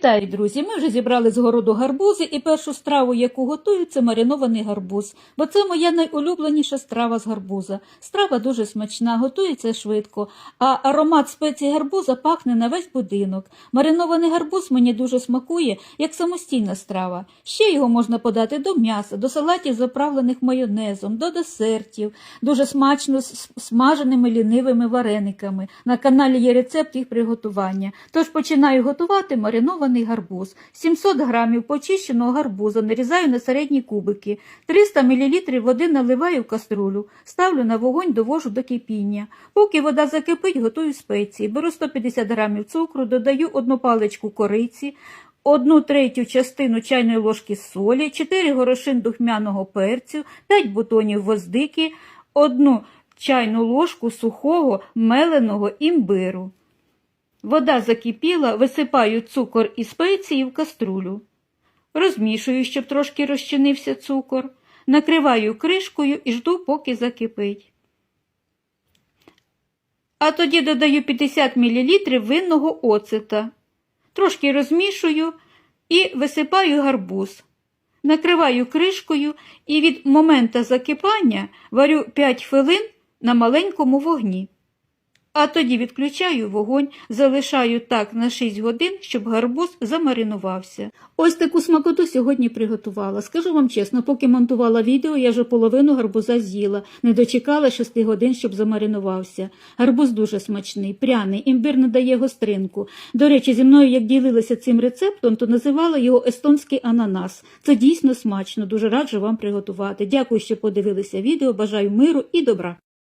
Вітаю, друзі! Ми вже зібрали з городу гарбузи, і першу страву, яку готую, це маринований гарбуз, бо це моя найулюбленіша страва з гарбуза. Страва дуже смачна, готується швидко, а аромат спеції гарбуза пахне на весь будинок. Маринований гарбуз мені дуже смакує, як самостійна страва. Ще його можна подати до м'яса, до салатів, заправлених майонезом, до десертів. Дуже смачно з смаженими лінивими варениками. На каналі є рецепт їх приготування. Тож починаю готувати маринований гарбуз. 700 грамів почищеного гарбуза нарізаю на середні кубики. 300 мл води наливаю в каструлю. Ставлю на вогонь, довожу до кипіння. Поки вода закипить, готую спеції. Беру 150 грамів цукру, додаю одну паличку кориці, одну третю частину чайної ложки солі, 4 горошин духмяного перцю, 5 бутонів гвоздики, одну чайну ложку сухого меленого імбиру. Вода закипіла, висипаю цукор і спеції в каструлю. Розмішую, щоб трошки розчинився цукор, накриваю кришкою і жду, поки закипить. А тоді додаю 50 мл винного оцета. Трошки розмішую і висипаю гарбуз. Накриваю кришкою і від моменту закипання варю 5 хвилин на маленькому вогні. А тоді відключаю вогонь, залишаю так на 6 годин, щоб гарбуз замаринувався. Ось таку смакоту сьогодні приготувала. Скажу вам чесно, поки монтувала відео, я вже половину гарбуза з'їла, не дочекала 6 годин, щоб замаринувався. Гарбуз дуже смачний, пряний, імбир надає гостринку. До речі, зі мною, як ділилися цим рецептом, то називала його естонський ананас. Це дійсно смачно, дуже раджу вам приготувати. Дякую, що подивилися відео. Бажаю миру і добра.